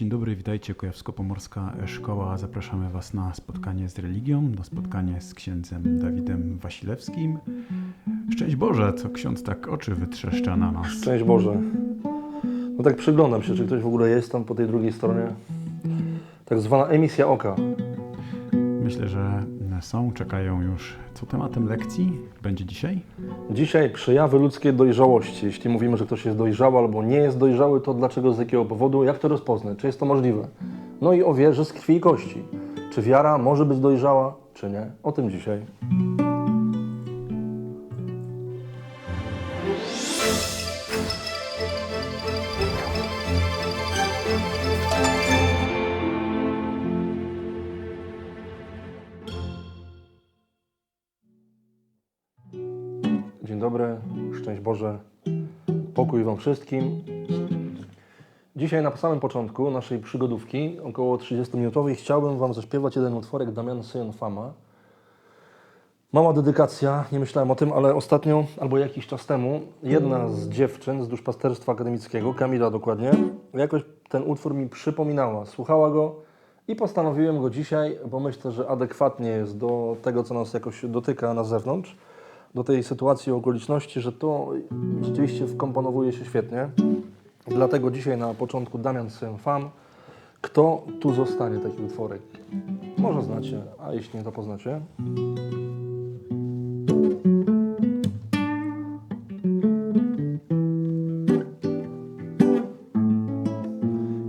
Dzień dobry, witajcie, Kujawsko-Pomorska Szkoła. Zapraszamy Was na spotkanie z religią, na spotkanie z księdzem Dawidem Wasilewskim. Szczęść Boże, co ksiądz tak oczy wytrzeszcza na nas. Szczęść Boże. No tak przyglądam się, czy ktoś w ogóle jest tam po tej drugiej stronie. Tak zwana emisja oka. Myślę, że są, czekają już. Co tematem lekcji będzie dzisiaj? Dzisiaj przejawy ludzkiej dojrzałości. Jeśli mówimy, że ktoś jest dojrzały albo nie jest dojrzały, to dlaczego, z jakiego powodu, jak to rozpoznać, czy jest to możliwe? No i o wierze z krwi i kości. Czy wiara może być dojrzała, czy nie? O tym dzisiaj. Wszystkim. Dzisiaj na samym początku naszej przygodówki, około 30-minutowej, chciałbym Wam zaśpiewać jeden utworek Damiana Syjon Fama. Mała dedykacja, nie myślałem o tym, ale ostatnio, albo jakiś czas temu, jedna z dziewczyn z duszpasterstwa akademickiego, Kamila dokładnie, jakoś ten utwór mi przypominała, słuchała go i postanowiłem go dzisiaj, bo myślę, że adekwatnie jest do tego, co nas jakoś dotyka na zewnątrz do tej sytuacji, okoliczności, że to rzeczywiście wkomponowuje się świetnie. Dlatego dzisiaj na początku Damian Syn Fam. Kto tu zostanie taki utworek? Może znacie, a jeśli nie, to poznacie.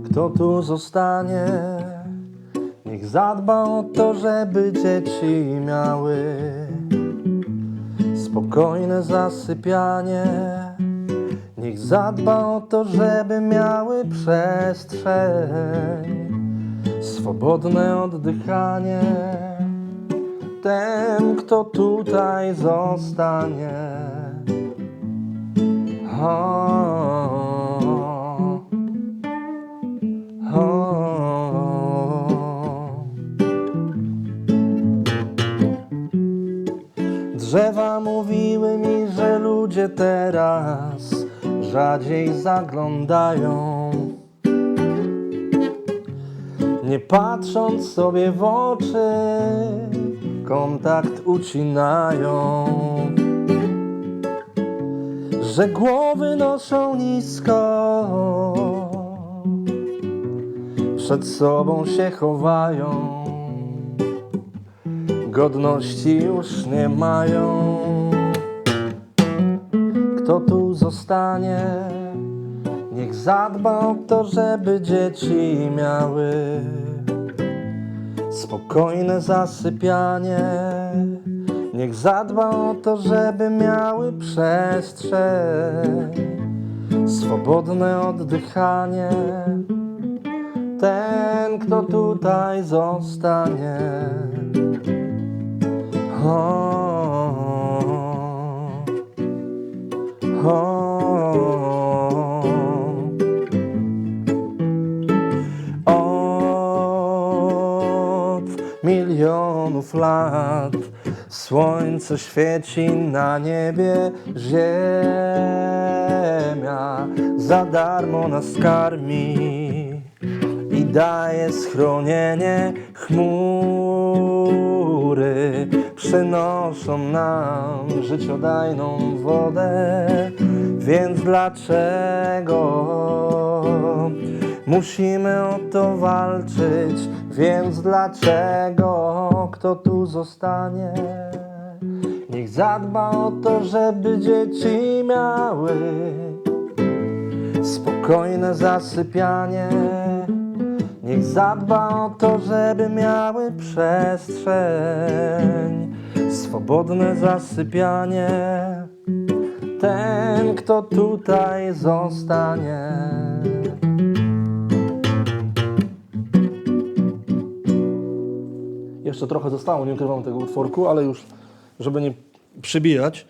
Kto tu zostanie? Niech zadba o to, żeby dzieci miały spokojne zasypianie. Niech zadba o to, żeby miały przestrzeń, swobodne oddychanie. Ten, kto tutaj zostanie. O, ludzie teraz rzadziej zaglądają. Nie patrząc sobie w oczy, kontakt ucinają. Że głowy noszą nisko, przed sobą się chowają godności już nie mają. Kto tu zostanie? Niech zadba o to, żeby dzieci miały spokojne zasypianie. Niech zadba o to, żeby miały przestrzeń, swobodne oddychanie. Ten, kto tutaj zostanie. O, lat. Słońce świeci na niebie, ziemia za darmo nas karmi i daje schronienie chmury. Przynoszą nam życiodajną wodę więc dlaczego musimy o to walczyć? Więc dlaczego kto tu zostanie niech zadba o to żeby dzieci miały spokojne zasypianie. Niech zadba o to, żeby miały przestrzeń, swobodne zasypianie. Ten, kto tutaj zostanie. Jeszcze trochę zostało, nie ukrywam tego utworku, ale już, żeby nie przybijać.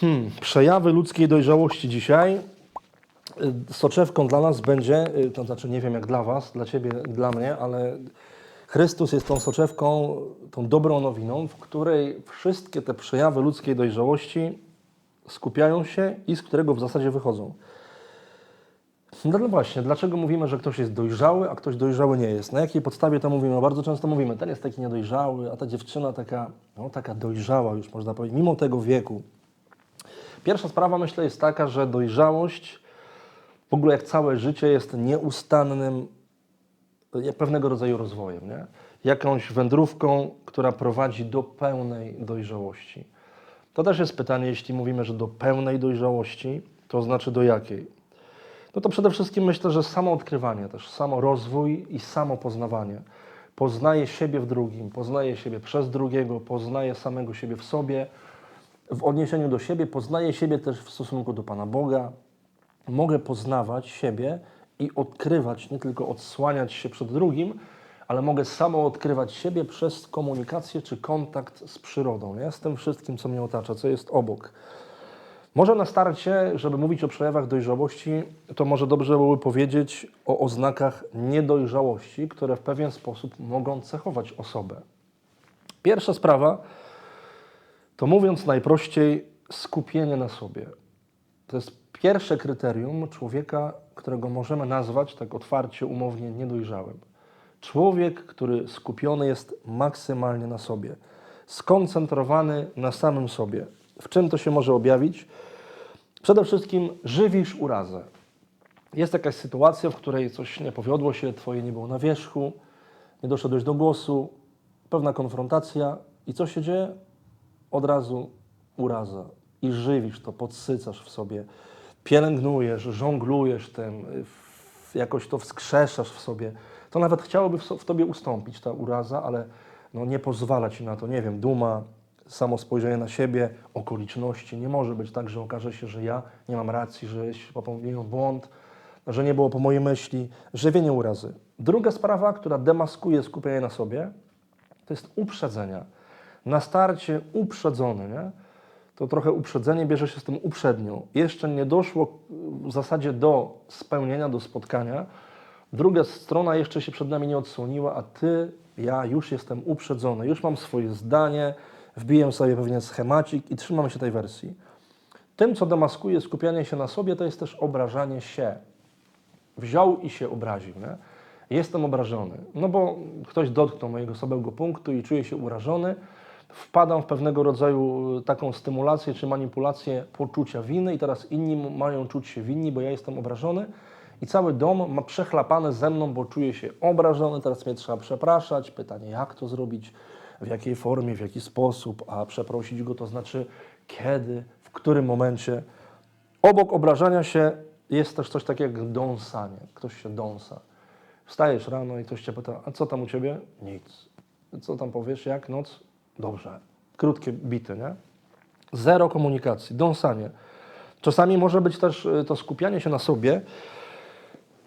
Hmm, przejawy ludzkiej dojrzałości dzisiaj. Y, Soczewką dla nas będzie, y, to znaczy nie wiem jak dla Was, dla Ciebie, dla mnie, ale Chrystus jest tą soczewką, tą dobrą nowiną, w której wszystkie te przejawy ludzkiej dojrzałości skupiają się i z którego w zasadzie wychodzą. No no właśnie, dlaczego mówimy, że ktoś jest dojrzały, a ktoś dojrzały nie jest? Na jakiej podstawie to mówimy? Bardzo często mówimy, ten jest taki niedojrzały, a ta dziewczyna taka, no taka dojrzała już można powiedzieć, mimo tego wieku. Pierwsza sprawa myślę jest taka, że dojrzałość w ogóle jak całe życie jest nieustannym pewnego rodzaju rozwojem, nie? jakąś wędrówką, która prowadzi do pełnej dojrzałości. To też jest pytanie, jeśli mówimy, że do pełnej dojrzałości, to znaczy do jakiej? No to przede wszystkim myślę, że samo odkrywanie też, samo rozwój i samo poznawanie. Poznaje siebie w drugim, poznaje siebie przez drugiego, poznaje samego siebie w sobie, w odniesieniu do siebie, poznaje siebie też w stosunku do Pana Boga. Mogę poznawać siebie i odkrywać, nie tylko odsłaniać się przed drugim, ale mogę samo odkrywać siebie przez komunikację czy kontakt z przyrodą, nie? z tym wszystkim, co mnie otacza, co jest obok. Może na starcie, żeby mówić o przejawach dojrzałości, to może dobrze byłoby powiedzieć o oznakach niedojrzałości, które w pewien sposób mogą cechować osobę. Pierwsza sprawa to mówiąc najprościej, skupienie na sobie. To jest pierwsze kryterium człowieka, którego możemy nazwać tak otwarcie, umownie niedojrzałym. Człowiek, który skupiony jest maksymalnie na sobie, skoncentrowany na samym sobie. W czym to się może objawić? Przede wszystkim żywisz urazę. Jest jakaś sytuacja, w której coś nie powiodło się, twoje nie było na wierzchu, nie doszedłeś do głosu, pewna konfrontacja i co się dzieje? Od razu uraza. I żywisz to, podsycasz w sobie, pielęgnujesz, żonglujesz tym, jakoś to wskrzeszasz w sobie. To nawet chciałoby w tobie ustąpić ta uraza, ale no, nie pozwala ci na to, nie wiem, duma, samo spojrzenie na siebie, okoliczności. Nie może być tak, że okaże się, że ja nie mam racji, że popełniłem błąd, że nie było po mojej myśli, żywienie urazy. Druga sprawa, która demaskuje skupienie na sobie, to jest uprzedzenia. Na starcie uprzedzony, nie? to trochę uprzedzenie bierze się z tym uprzednio. Jeszcze nie doszło w zasadzie do spełnienia, do spotkania. Druga strona jeszcze się przed nami nie odsłoniła, a ty, ja już jestem uprzedzony, już mam swoje zdanie, wbiję sobie pewien schemacik i trzymam się tej wersji. Tym, co demaskuje skupianie się na sobie, to jest też obrażanie się. Wziął i się obraził. Nie? Jestem obrażony, no bo ktoś dotknął mojego słabego punktu i czuję się urażony. Wpadam w pewnego rodzaju y, taką stymulację czy manipulację poczucia winy i teraz inni mają czuć się winni, bo ja jestem obrażony i cały dom ma przechlapane ze mną, bo czuję się obrażony, teraz mnie trzeba przepraszać. Pytanie, jak to zrobić, w jakiej formie, w jaki sposób, a przeprosić go to znaczy kiedy, w którym momencie. Obok obrażania się jest też coś takiego jak dąsanie. Ktoś się dąsa. Wstajesz rano i ktoś cię pyta, a co tam u ciebie? Nic. Co tam powiesz, jak noc? Dobrze. Krótkie bity, nie? Zero komunikacji, dąsanie. Czasami może być też y, to skupianie się na sobie.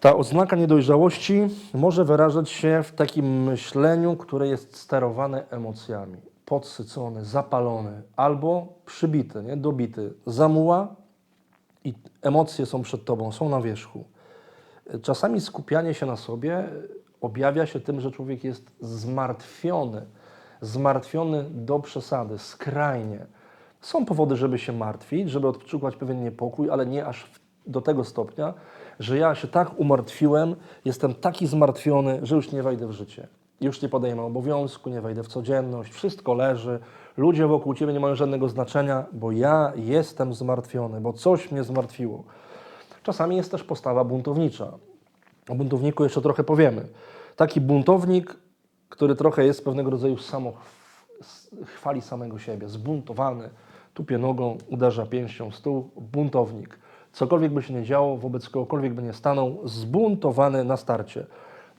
Ta oznaka niedojrzałości może wyrażać się w takim myśleniu, które jest sterowane emocjami. Podsycony, zapalony albo przybity, nie? dobity. Zamuła i emocje są przed tobą, są na wierzchu. Czasami skupianie się na sobie objawia się tym, że człowiek jest zmartwiony. Zmartwiony do przesady, skrajnie. Są powody, żeby się martwić, żeby odczuwać pewien niepokój, ale nie aż do tego stopnia, że ja się tak umartwiłem, jestem taki zmartwiony, że już nie wejdę w życie. Już nie podejmę obowiązku, nie wejdę w codzienność, wszystko leży, ludzie wokół ciebie nie mają żadnego znaczenia, bo ja jestem zmartwiony, bo coś mnie zmartwiło. Czasami jest też postawa buntownicza. O buntowniku jeszcze trochę powiemy. Taki buntownik, który trochę jest pewnego rodzaju samo chwali samego siebie, zbuntowany, tupie nogą, uderza pięścią w stół, buntownik. Cokolwiek by się nie działo, wobec kogokolwiek by nie stanął, zbuntowany na starcie.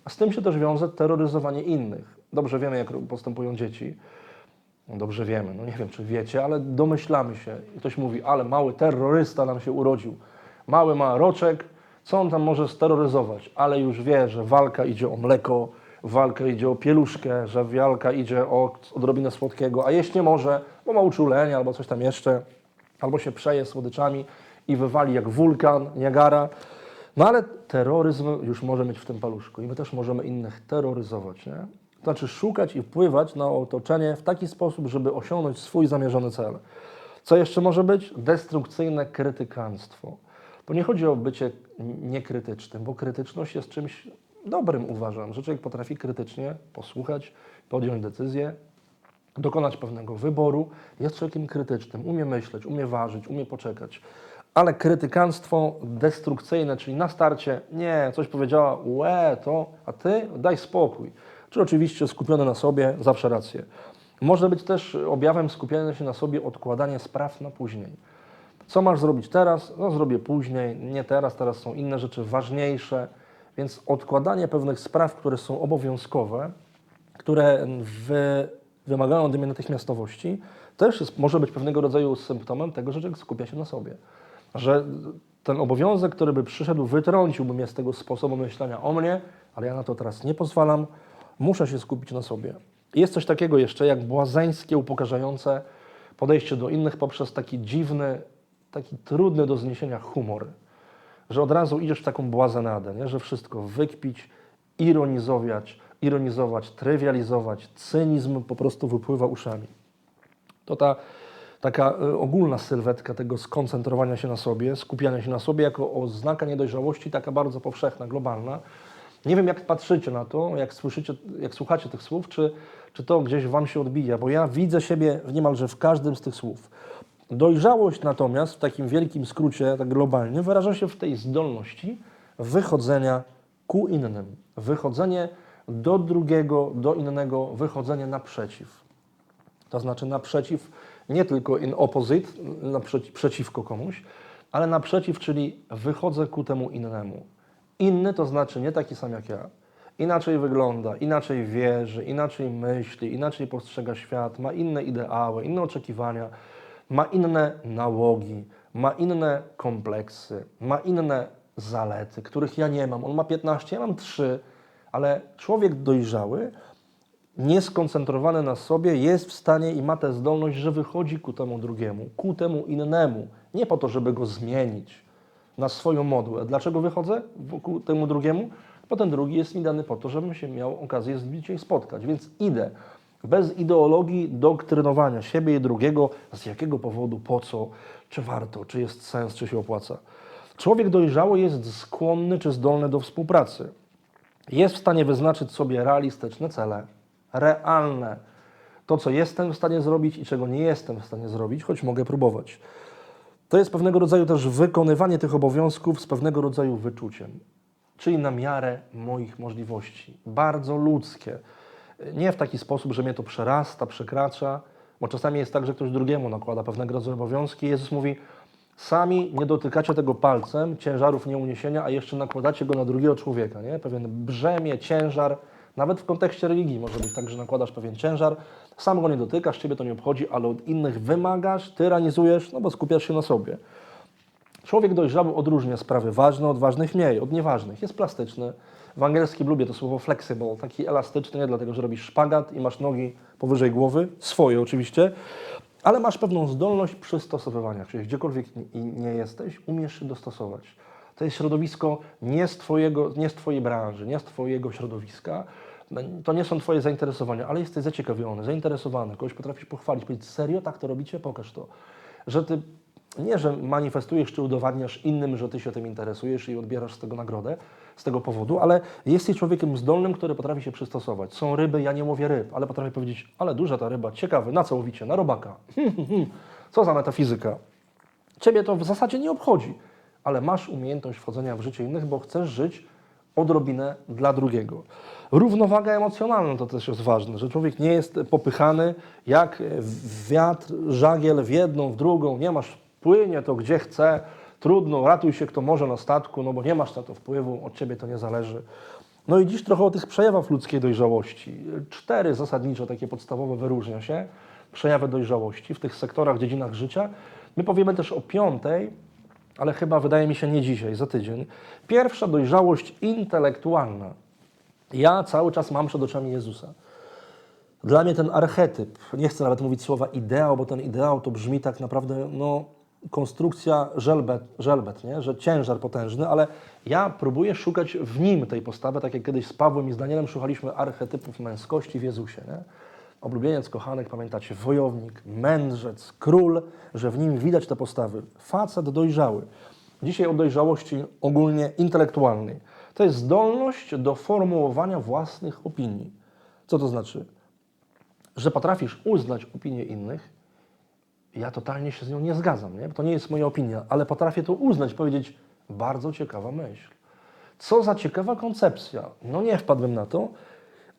A z tym się też wiąże terroryzowanie innych. Dobrze wiemy, jak postępują dzieci. No dobrze wiemy, no nie wiem, czy wiecie, ale domyślamy się. I ktoś mówi, ale mały terrorysta nam się urodził. Mały ma roczek, co on tam może steroryzować? Ale już wie, że walka idzie o mleko, walka idzie o pieluszkę, że walka idzie o odrobinę słodkiego, a jeść nie może, bo ma uczulenie albo coś tam jeszcze, albo się przeje słodyczami i wywali jak wulkan, Niagara. No ale terroryzm już może mieć w tym paluszku i my też możemy innych terroryzować, nie? To znaczy szukać i wpływać na otoczenie w taki sposób, żeby osiągnąć swój zamierzony cel. Co jeszcze może być? Destrukcyjne krytykanstwo. Bo nie chodzi o bycie niekrytycznym, bo krytyczność jest czymś dobrym, uważam, że człowiek potrafi krytycznie posłuchać, podjąć decyzję, dokonać pewnego wyboru, jest człowiekiem krytycznym, umie myśleć, umie ważyć, umie poczekać. Ale krytykanstwo destrukcyjne, czyli na starcie, nie, coś powiedziała, łe, to, a ty daj spokój. Czy oczywiście skupiony na sobie, zawsze rację. Może być też objawem skupienia się na sobie odkładanie spraw na później. Co masz zrobić teraz? No zrobię później, nie teraz, teraz są inne rzeczy ważniejsze. Więc odkładanie pewnych spraw, które są obowiązkowe, które wy, wymagają ode mnie natychmiastowości, też jest, może być pewnego rodzaju symptomem tego, że człowiek skupia się na sobie. Że ten obowiązek, który by przyszedł, wytrąciłby mnie z tego sposobu myślenia o mnie, ale ja na to teraz nie pozwalam, muszę się skupić na sobie. Jest coś takiego jeszcze jak błazeńskie, upokarzające podejście do innych poprzez taki dziwny, taki trudny do zniesienia humor że od razu idziesz w taką błazenadę, nie? że wszystko wykpić, ironizować, ironizować, trywializować, cynizm po prostu wypływa uszami. To ta taka y, ogólna sylwetka tego skoncentrowania się na sobie, skupiania się na sobie jako oznaka niedojrzałości, taka bardzo powszechna, globalna. Nie wiem, jak patrzycie na to, jak słyszycie, jak słuchacie tych słów, czy, czy to gdzieś Wam się odbija, bo ja widzę siebie niemalże w każdym z tych słów. Dojrzałość natomiast, w takim wielkim skrócie, tak globalnie, wyraża się w tej zdolności wychodzenia ku innym. Wychodzenie do drugiego, do innego, wychodzenie naprzeciw. To znaczy naprzeciw, nie tylko in opposite, naprzeci, przeciwko komuś, ale naprzeciw, czyli wychodzę ku temu innemu. Inny to znaczy nie taki sam jak ja. Inaczej wygląda, inaczej wierzy, inaczej myśli, inaczej postrzega świat, ma inne ideały, inne oczekiwania, ma inne nałogi, ma inne kompleksy, ma inne zalety, których ja nie mam. On ma 15, ja mam 3, ale człowiek dojrzały nieskoncentrowany na sobie, jest w stanie i ma tę zdolność, że wychodzi ku temu drugiemu, ku temu innemu. Nie po to, żeby go zmienić na swoją modłę. Dlaczego wychodzę ku temu drugiemu? Bo ten drugi jest mi dany po to, żebym się miał okazję z nim dzisiaj spotkać. Więc idę bez ideologii doktrynowania siebie i drugiego, z jakiego powodu, po co, czy warto, czy jest sens, czy się opłaca. Człowiek dojrzały jest skłonny czy zdolny do współpracy jest w stanie wyznaczyć sobie realistyczne cele, realne. To, co jestem w stanie zrobić i czego nie jestem w stanie zrobić, choć mogę próbować. To jest pewnego rodzaju też wykonywanie tych obowiązków z pewnego rodzaju wyczuciem, czyli na miarę moich możliwości. Bardzo ludzkie. Nie w taki sposób, że mnie to przerasta, przekracza, bo czasami jest tak, że ktoś drugiemu nakłada pewnego rodzaju obowiązki. Jezus mówi, sami nie dotykacie tego palcem, ciężarów nieuniesienia, a jeszcze nakładacie go na drugiego człowieka. Nie? Pewien brzemię, ciężar, nawet w kontekście religii może być tak, że nakładasz pewien ciężar, sam go nie dotykasz, ciebie to nie obchodzi, ale od innych wymagasz, tyranizujesz, no bo skupiasz się na sobie. Człowiek dojrzały odróżnia sprawy ważne od ważnych mniej, od nieważnych. Jest plastyczny. W angielskim lubię to słowo flexible, taki elastyczny, nie dlatego, że robisz szpagat i masz nogi powyżej głowy, swoje oczywiście, ale masz pewną zdolność przystosowywania, czyli gdziekolwiek nie- jesteś, umiesz się dostosować. To jest środowisko nie z, twojego, nie z Twojej branży, nie z Twojego środowiska, to nie są Twoje zainteresowania, ale jesteś zaciekawiony, zainteresowany, kogoś potrafisz pochwalić, powiedzieć, serio, tak to robicie? Pokaż to. Że Ty nie, że manifestujesz czy udowadniasz innym, że Ty się tym interesujesz i odbierasz z tego nagrodę, z tego powodu, ale jesteś człowiekiem zdolnym, który potrafi się przystosować. Są ryby, ja nie mówię ryb, ale potrafię powiedzieć, ale duża ta ryba, ciekawy, na co łowicie? Na robaka. Co za metafizyka. Ciebie to w zasadzie nie obchodzi, ale masz umiejętność wchodzenia w życie innych, bo chcesz żyć odrobinę dla drugiego. Równowaga emocjonalna to też jest ważne, że człowiek nie jest popychany jak wiatr, żagiel w jedną, w drugą, nie masz, płynie to gdzie chce, trudno, ratuj się kto może na statku, no bo nie masz na to wpływu, od ciebie to nie zależy. No i dziś trochę o tych przejawach ludzkiej dojrzałości. Cztery zasadniczo takie podstawowe wyróżnia się, przejawy dojrzałości w tych sektorach, dziedzinach życia. My powiemy też o piątej, ale chyba wydaje mi się nie dzisiaj, za tydzień. Pierwsza dojrzałość intelektualna. Ja cały czas mam przed oczami Jezusa. Dla mnie ten archetyp, nie chcę nawet mówić słowa ideał, bo ten ideał to brzmi tak naprawdę, no, konstrukcja żelbet, żelbet nie? że ciężar potężny, ale ja próbuję szukać w nim tej postawy, tak jak kiedyś z Pawłem i z Danielem szukaliśmy archetypów męskości w Jezusie. Nie? Oblubieniec kochanek, pamiętacie, wojownik, mędrzec, król, że w nim widać te postawy. Facet dojrzały. Dzisiaj o dojrzałości ogólnie intelektualnej. To jest zdolność do formułowania własnych opinii. Co to znaczy? Że potrafisz uznać opinię innych. Ja totalnie się z nią nie zgadzam, nie? Bo to nie jest moja opinia, ale potrafię to uznać, powiedzieć, bardzo ciekawa myśl. Co za ciekawa koncepcja. No nie wpadłem na to,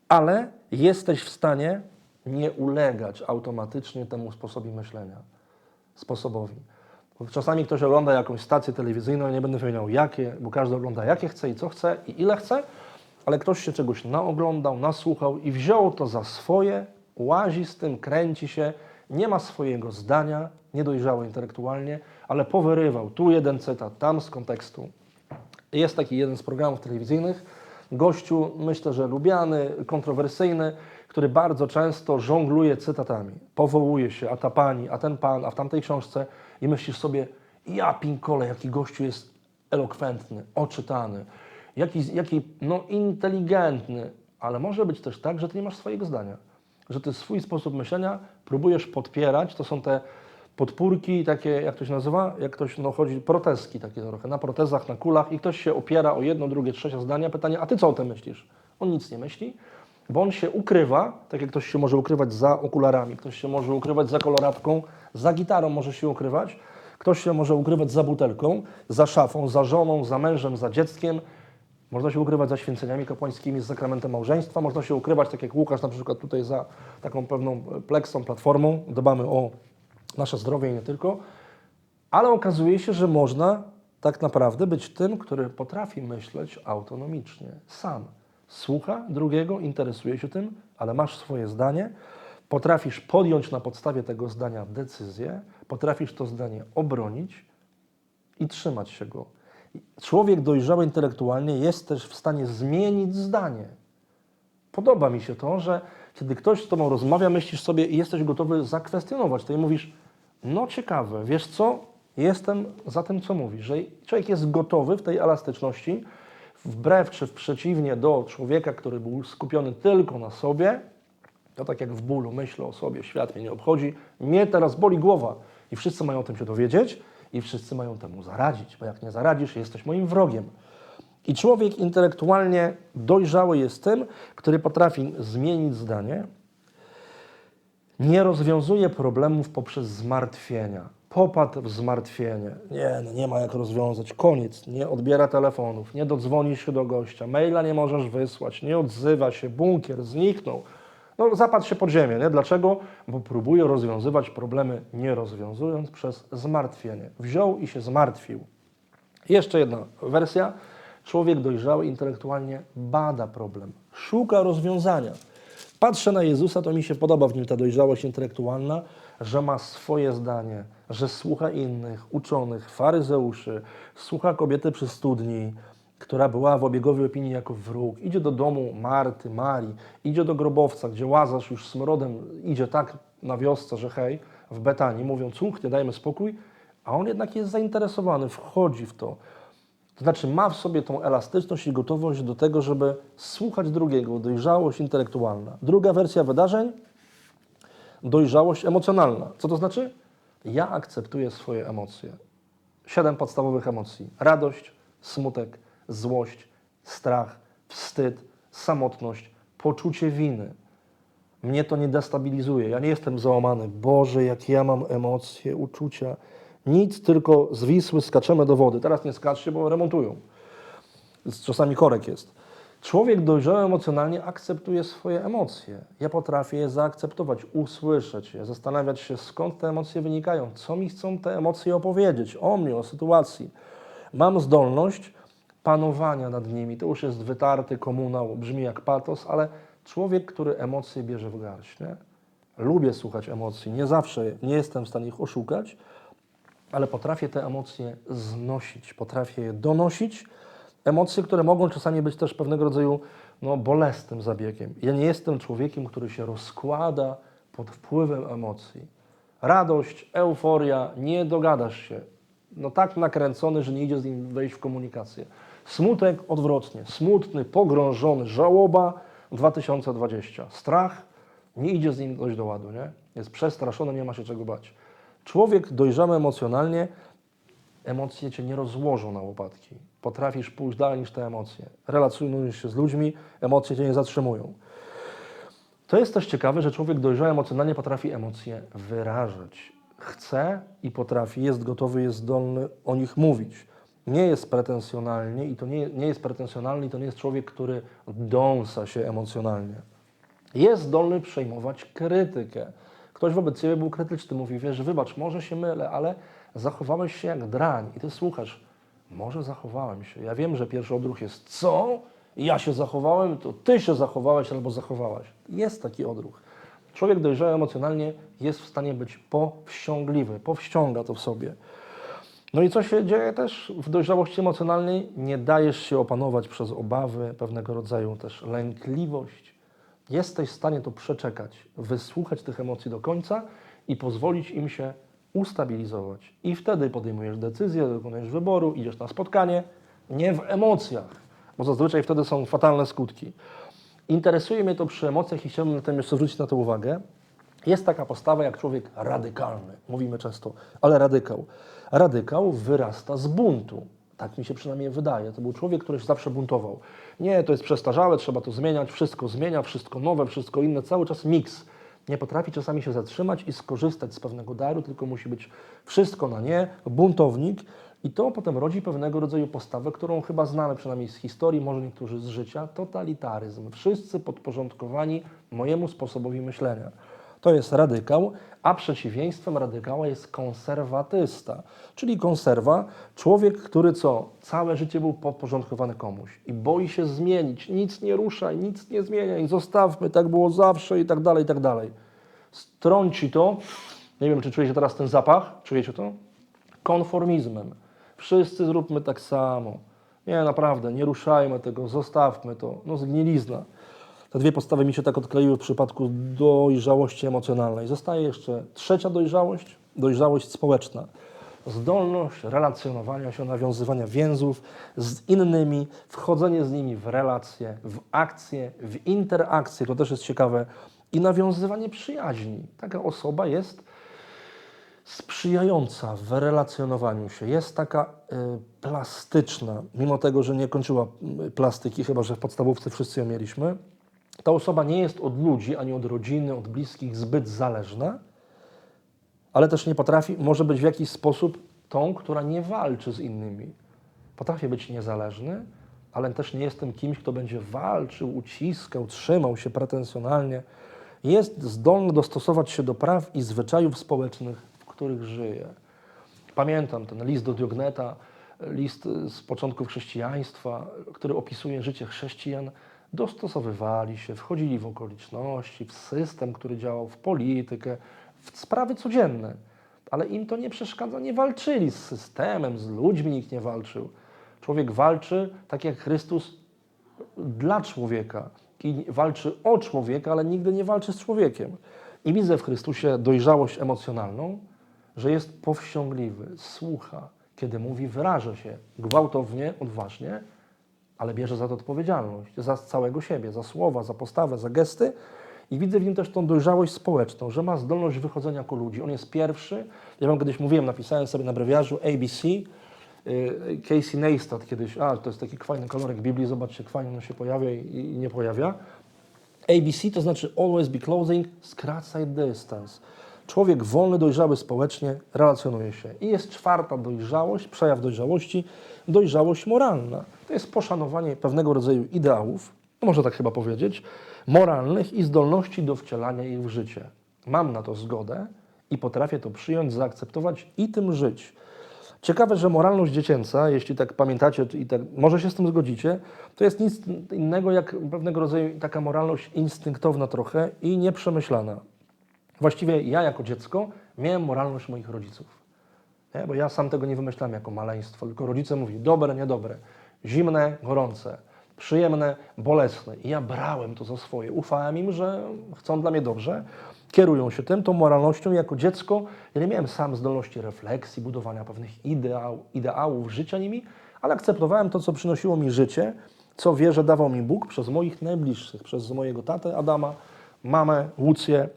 ale jesteś w stanie nie ulegać automatycznie temu sposobowi myślenia, sposobowi. Czasami ktoś ogląda jakąś stację telewizyjną, nie będę wymieniał jakie, bo każdy ogląda jakie chce i co chce i ile chce, ale ktoś się czegoś naoglądał, nasłuchał i wziął to za swoje, łazi z tym, kręci się, nie ma swojego zdania, niedojrzały intelektualnie, ale powyrywał tu jeden cytat, tam z kontekstu. Jest taki jeden z programów telewizyjnych, gościu, myślę, że lubiany, kontrowersyjny, który bardzo często żongluje cytatami. Powołuje się, a ta pani, a ten pan, a w tamtej książce i myślisz sobie, ja pinkole, jaki gościu jest elokwentny, oczytany, jaki, jaki no, inteligentny, ale może być też tak, że ty nie masz swojego zdania, że ty swój sposób myślenia próbujesz podpierać, to są te podpórki takie, jak to się nazywa, jak ktoś no, chodzi, proteski takie trochę, na protezach, na kulach i ktoś się opiera o jedno, drugie, trzecie zdania, pytanie, a ty co o tym myślisz? On nic nie myśli, bo on się ukrywa, tak jak ktoś się może ukrywać za okularami, ktoś się może ukrywać za koloratką, za gitarą może się ukrywać, ktoś się może ukrywać za butelką, za szafą, za żoną, za mężem, za dzieckiem, można się ukrywać za święceniami kapłańskimi, z sakramentem małżeństwa, można się ukrywać, tak jak Łukasz na przykład tutaj za taką pewną pleksą, platformą, dbamy o nasze zdrowie i nie tylko, ale okazuje się, że można tak naprawdę być tym, który potrafi myśleć autonomicznie, sam. Słucha drugiego, interesuje się tym, ale masz swoje zdanie, potrafisz podjąć na podstawie tego zdania decyzję, potrafisz to zdanie obronić i trzymać się go. Człowiek dojrzały intelektualnie jest też w stanie zmienić zdanie. Podoba mi się to, że kiedy ktoś z Tobą rozmawia, myślisz sobie i jesteś gotowy zakwestionować to i mówisz, no ciekawe, wiesz co, jestem za tym, co mówisz, że człowiek jest gotowy w tej elastyczności, wbrew czy przeciwnie do człowieka, który był skupiony tylko na sobie, to tak jak w bólu myślę o sobie, świat mnie nie obchodzi, mnie teraz boli głowa i wszyscy mają o tym się dowiedzieć i wszyscy mają temu zaradzić, bo jak nie zaradzisz, jesteś moim wrogiem. I człowiek intelektualnie dojrzały jest tym, który potrafi zmienić zdanie, nie rozwiązuje problemów poprzez zmartwienia. Popadł w zmartwienie. Nie, no nie ma jak rozwiązać. Koniec. Nie odbiera telefonów, nie dodzwonisz się do gościa, maila nie możesz wysłać, nie odzywa się, bunkier zniknął. No zapadł się pod ziemię. Nie? Dlaczego? Bo próbuje rozwiązywać problemy, nie rozwiązując przez zmartwienie. Wziął i się zmartwił. Jeszcze jedna wersja. Człowiek dojrzały intelektualnie bada problem, szuka rozwiązania. Patrzę na Jezusa, to mi się podoba w nim ta dojrzałość intelektualna, że ma swoje zdanie, że słucha innych, uczonych, faryzeuszy, słucha kobiety przy studni, która była w obiegowej opinii jako wróg. Idzie do domu Marty, Marii, idzie do grobowca, gdzie Łazarz już smrodem idzie tak na wiosce, że hej, w Betanii mówią, cuchnie, dajmy spokój, a on jednak jest zainteresowany, wchodzi w to. To znaczy ma w sobie tą elastyczność i gotowość do tego, żeby słuchać drugiego, dojrzałość intelektualna. Druga wersja wydarzeń, dojrzałość emocjonalna. Co to znaczy? Ja akceptuję swoje emocje. Siedem podstawowych emocji. Radość, smutek, złość, strach, wstyd, samotność, poczucie winy. Mnie to nie destabilizuje. Ja nie jestem załamany. Boże, jak ja mam emocje, uczucia. Nic, tylko z Wisły skaczemy do wody. Teraz nie skaczcie, bo remontują. Czasami korek jest. Człowiek dojrzały emocjonalnie akceptuje swoje emocje. Ja potrafię je zaakceptować, usłyszeć je, zastanawiać się, skąd te emocje wynikają, co mi chcą te emocje opowiedzieć, o mnie, o sytuacji. Mam zdolność panowania nad nimi. To już jest wytarty komunał, brzmi jak patos, ale człowiek, który emocje bierze w garść. Nie? Lubię słuchać emocji, nie zawsze nie jestem w stanie ich oszukać, ale potrafię te emocje znosić, potrafię je donosić. Emocje, które mogą czasami być też pewnego rodzaju no, bolesnym zabiegiem. Ja nie jestem człowiekiem, który się rozkłada pod wpływem emocji. Radość, euforia, nie dogadasz się. No tak nakręcony, że nie idzie z nim wejść w komunikację. Smutek odwrotnie, smutny, pogrążony, żałoba 2020. Strach, nie idzie z nim dojść do ładu, nie? Jest przestraszony, nie ma się czego bać. Człowiek dojrzały emocjonalnie Emocje cię nie rozłożą na łopatki. Potrafisz pójść dalej niż te emocje. Relacjonujesz się z ludźmi, emocje cię nie zatrzymują. To jest też ciekawe, że człowiek dojrzały emocjonalnie potrafi emocje wyrażać. Chce i potrafi, jest gotowy, jest zdolny o nich mówić. Nie jest pretensjonalnie i to nie, nie jest pretensjonalny i to nie jest człowiek, który dąsa się emocjonalnie. Jest zdolny przejmować krytykę. Ktoś wobec ciebie był krytyczny, mówi, wiesz, wybacz, może się mylę, ale zachowałeś się jak drań. I ty słuchasz, może zachowałem się. Ja wiem, że pierwszy odruch jest co? Ja się zachowałem, to ty się zachowałeś albo zachowałaś. Jest taki odruch. Człowiek dojrzały emocjonalnie jest w stanie być powściągliwy, powściąga to w sobie. No i co się dzieje też w dojrzałości emocjonalnej? Nie dajesz się opanować przez obawy, pewnego rodzaju też lękliwość. Jesteś w stanie to przeczekać, wysłuchać tych emocji do końca i pozwolić im się ustabilizować. I wtedy podejmujesz decyzję, dokonujesz wyboru, idziesz na spotkanie, nie w emocjach, bo zazwyczaj wtedy są fatalne skutki. Interesuje mnie to przy emocjach i chciałbym tym jeszcze zwrócić na to uwagę. Jest taka postawa jak człowiek radykalny. Mówimy często, ale radykał. Radykał wyrasta z buntu. Tak mi się przynajmniej wydaje. To był człowiek, który się zawsze buntował. Nie, to jest przestarzałe, trzeba to zmieniać, wszystko zmienia, wszystko nowe, wszystko inne, cały czas miks. Nie potrafi czasami się zatrzymać i skorzystać z pewnego daru, tylko musi być wszystko na nie, buntownik. I to potem rodzi pewnego rodzaju postawę, którą chyba znamy przynajmniej z historii, może niektórzy z życia, totalitaryzm. Wszyscy podporządkowani mojemu sposobowi myślenia. To jest radykał, a przeciwieństwem radykała jest konserwatysta, czyli konserwa, człowiek, który co? Całe życie był podporządkowany komuś i boi się zmienić, nic nie ruszaj, nic nie zmieniaj, zostawmy, tak było zawsze i tak dalej, i tak dalej. Strąci to, nie wiem, czy czujecie teraz ten zapach, czujecie to? Konformizmem. Wszyscy zróbmy tak samo. Nie, naprawdę, nie ruszajmy tego, zostawmy to. No zgnilizna. Te dwie postawy mi się tak odkleiły w przypadku dojrzałości emocjonalnej. Zostaje jeszcze trzecia dojrzałość, dojrzałość społeczna. Zdolność relacjonowania się, nawiązywania więzów z innymi, wchodzenie z nimi w relacje, w akcje, w interakcje, to też jest ciekawe, i nawiązywanie przyjaźni. Taka osoba jest sprzyjająca w relacjonowaniu się, jest taka y, plastyczna, mimo tego, że nie kończyła y, plastyki, chyba że w podstawówce wszyscy ją mieliśmy. Ta osoba nie jest od ludzi, ani od rodziny, od bliskich zbyt zależna, ale też nie potrafi, może być w jakiś sposób tą, która nie walczy z innymi. Potrafię być niezależny, ale też nie jestem kimś, kto będzie walczył, uciskał, trzymał się pretensjonalnie. Jest zdolny dostosować się do praw i zwyczajów społecznych, w których żyje. Pamiętam ten list do Diogneta, list z początków chrześcijaństwa, który opisuje życie chrześcijan. Dostosowywali się, wchodzili w okoliczności, w system, który działał, w politykę, w sprawy codzienne. Ale im to nie przeszkadza, nie walczyli z systemem, z ludźmi nikt nie walczył. Człowiek walczy tak jak Chrystus dla człowieka i walczy o człowieka, ale nigdy nie walczy z człowiekiem. I widzę w Chrystusie dojrzałość emocjonalną, że jest powściągliwy, słucha, kiedy mówi, wyraża się gwałtownie, odważnie, ale bierze za to odpowiedzialność, za całego siebie, za słowa, za postawę, za gesty. I widzę w nim też tą dojrzałość społeczną, że ma zdolność wychodzenia jako ludzi. On jest pierwszy. Ja wam kiedyś mówiłem, napisałem sobie na brewiarzu ABC. y, Casey Neistat kiedyś, a to jest taki fajny kolorek Biblii, zobaczcie, fajnie on się pojawia i, i nie pojawia. ABC to znaczy always be closing, skracaj dystans. Człowiek wolny, dojrzały społecznie relacjonuje się. I jest czwarta dojrzałość, przejaw dojrzałości, dojrzałość moralna. To jest poszanowanie pewnego rodzaju ideałów, można tak chyba powiedzieć, moralnych i zdolności do wcielania ich w życie. Mam na to zgodę i potrafię to przyjąć, zaakceptować i tym żyć. Ciekawe, że moralność dziecięca, jeśli tak pamiętacie i tak, może się z tym zgodzicie, to jest nic innego jak pewnego rodzaju taka moralność instynktowna trochę i nieprzemyślana. Właściwie ja jako dziecko miałem moralność moich rodziców. Nie? Bo ja sam tego nie wymyślałem jako maleństwo, tylko rodzice mówili dobre, niedobre, zimne, gorące, przyjemne, bolesne. I ja brałem to za swoje. Ufałem im, że chcą dla mnie dobrze, kierują się tym, tą moralnością. Jako dziecko ja nie miałem sam zdolności refleksji, budowania pewnych ideał, ideałów, życia nimi, ale akceptowałem to, co przynosiło mi życie, co wierzę dawał mi Bóg przez moich najbliższych, przez mojego tatę Adama, mamę Łucję,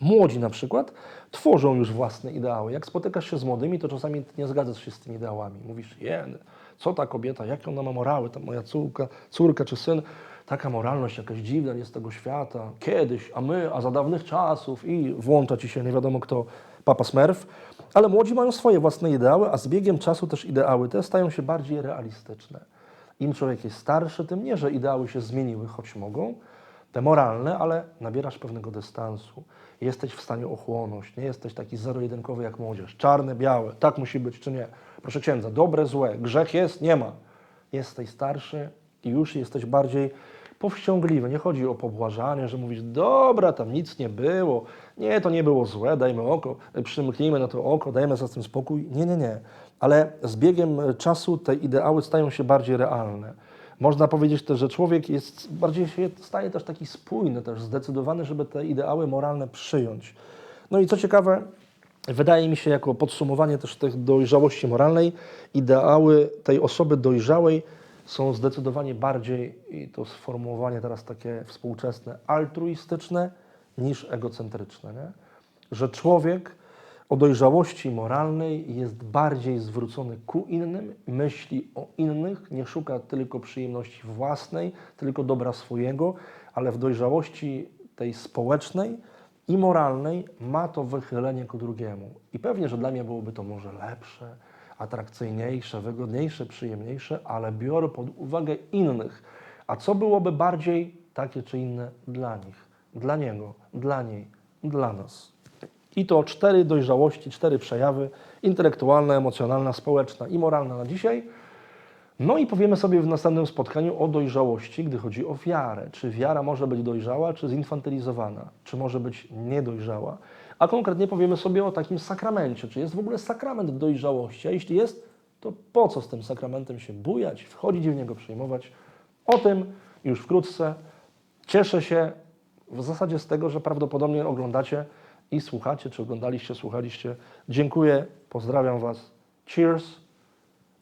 Młodzi na przykład tworzą już własne ideały. Jak spotykasz się z młodymi, to czasami nie zgadzasz się z tymi ideałami. Mówisz, jen, co ta kobieta, jakie ona ma morały, ta moja córka, córka czy syn, taka moralność jakaś dziwna, nie z tego świata, kiedyś, a my, a za dawnych czasów i włącza ci się nie wiadomo kto, papa Smurf. Ale młodzi mają swoje własne ideały, a z biegiem czasu też ideały te stają się bardziej realistyczne. Im człowiek jest starszy, tym nie, że ideały się zmieniły, choć mogą, te moralne, ale nabierasz pewnego dystansu. Jesteś w stanie ochłonąć, nie jesteś taki zero-jedynkowy jak młodzież. Czarne, białe, tak musi być czy nie. Proszę księdza, dobre, złe, grzech jest, nie ma. Jesteś starszy i już jesteś bardziej powściągliwy. Nie chodzi o pobłażanie, że mówisz, dobra, tam nic nie było, nie, to nie było złe, dajmy oko, przymknijmy na to oko, dajmy za tym spokój. Nie, nie, nie. Ale z biegiem czasu te ideały stają się bardziej realne. Można powiedzieć też, że człowiek jest bardziej się staje też taki spójny, też zdecydowany, żeby te ideały moralne przyjąć. No i co ciekawe, wydaje mi się, jako podsumowanie też tych dojrzałości moralnej, ideały tej osoby dojrzałej są zdecydowanie bardziej, i to sformułowanie teraz takie współczesne, altruistyczne niż egocentryczne. Nie? Że człowiek o dojrzałości moralnej jest bardziej zwrócony ku innym, myśli o innych, nie szuka tylko przyjemności własnej, tylko dobra swojego, ale w dojrzałości tej społecznej i moralnej ma to wychylenie ku drugiemu. I pewnie, że dla mnie byłoby to może lepsze, atrakcyjniejsze, wygodniejsze, przyjemniejsze, ale biorę pod uwagę innych. A co byłoby bardziej takie czy inne dla nich, dla niego, dla niej, dla nas? I to cztery dojrzałości, cztery przejawy intelektualna, emocjonalna, społeczna i moralna na dzisiaj. No i powiemy sobie w następnym spotkaniu o dojrzałości, gdy chodzi o wiarę. Czy wiara może być dojrzała, czy zinfantylizowana? Czy może być niedojrzała? A konkretnie powiemy sobie o takim sakramencie. Czy jest w ogóle sakrament dojrzałości? A jeśli jest, to po co z tym sakramentem się bujać, wchodzić w niego, przejmować? O tym już wkrótce. Cieszę się w zasadzie z tego, że prawdopodobnie oglądacie i słuchacie, czy oglądaliście, słuchaliście. Dziękuję, pozdrawiam Was. Cheers.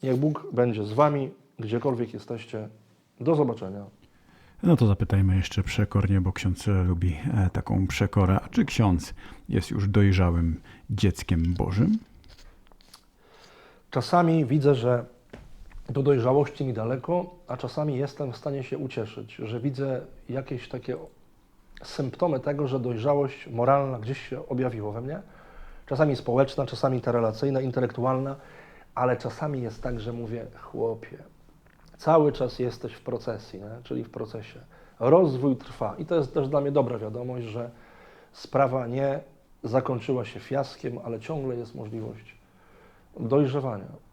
Niech Bóg będzie z Wami, gdziekolwiek jesteście. Do zobaczenia. No to zapytajmy jeszcze przekornie, bo ksiądz lubi e, taką przekorę. A czy ksiądz jest już dojrzałym dzieckiem Bożym? Czasami widzę, że do dojrzałości mi daleko, a czasami jestem w stanie się ucieszyć, że widzę jakieś takie symptomy tego, że dojrzałość moralna gdzieś się objawiło we mnie. Czasami społeczna, czasami ta relacyjna, intelektualna, ale czasami jest tak, że mówię, chłopie, cały czas jesteś w procesji, nie? czyli w procesie. Rozwój trwa i to jest też dla mnie dobra wiadomość, że sprawa nie zakończyła się fiaskiem, ale ciągle jest możliwość dojrzewania.